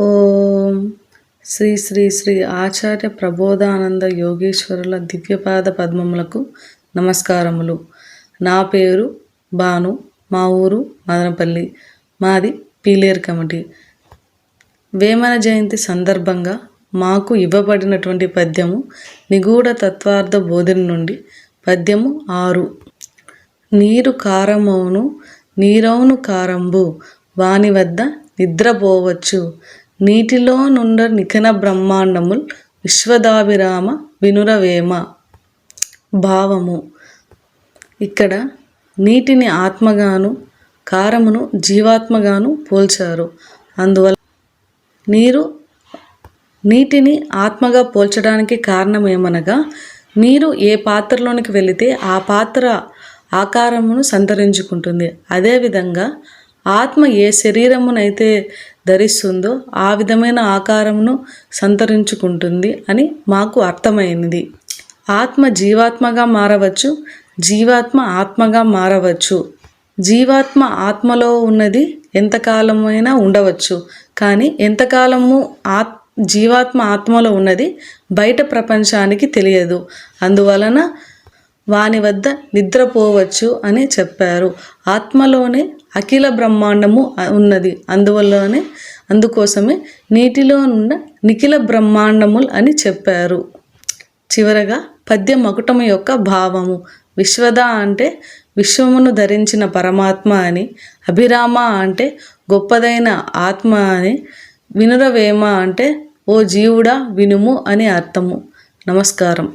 ఓం శ్రీ శ్రీ శ్రీ ఆచార్య ప్రబోధానంద యోగేశ్వరుల దివ్యపాద పద్మములకు నమస్కారములు. నా పేరు భాను మా ఊరు మదనపల్లి మాది పీలేరు కమిటీ. వేమన జయంతి సందర్భంగా మాకు ఇవ్వబడినటువంటి పద్యము నిగూఢ తత్వార్థ బోధన నుండి పద్యము ఆరు. నీరు కారమౌను నీరౌను కారంబు వాని వద్ద నిద్రపోవచ్చు. నీటిలో నుండ నిఖన బ్రహ్మాండముల్ విశ్వదాభిరామ వినురవేమ. భావము. ఇక్కడ నీటిని ఆత్మగాను కారమును జీవాత్మగాను పోల్చారు. అందువల్ల నీరు నీటిని ఆత్మగా పోల్చడానికి కారణం ఏమనగా నీరు ఏ పాత్రలోనికి వెళితే ఆ పాత్ర ఆకారమును సంతరించుకుంటుంది. అదేవిధంగా ఆత్మ ఏ శరీరమునైతే ధరిస్తుందో ఆ విధమైన ఆకారమును సంతరించుకుంటుంది అని మాకు అర్థమైంది. ఆత్మ జీవాత్మగా మారవచ్చు జీవాత్మ ఆత్మగా మారవచ్చు. జీవాత్మ ఆత్మలో ఉన్నది ఎంతకాలమైనా ఉండవచ్చు కానీ ఎంతకాలము ఆత్ జీవాత్మ ఆత్మలో ఉన్నది బయట ప్రపంచానికి తెలియదు. అందువలన వాని వద్ద నిద్రపోవచ్చు అని చెప్పారు. ఆత్మలోనే అఖిల బ్రహ్మాండము ఉన్నది. అందువల్లనే అందుకోసమే నీటిలో ఉన్న నిఖిల బ్రహ్మాండములు అని చెప్పారు. చివరగా పద్య మకుటము యొక్క భావము. విశ్వద అంటే విశ్వమును ధరించిన పరమాత్మ అని అభిరామ అంటే గొప్పదైన ఆత్మ అని వినురవేమ అంటే ఓ జీవుడా వినుము అని అర్థము. నమస్కారం.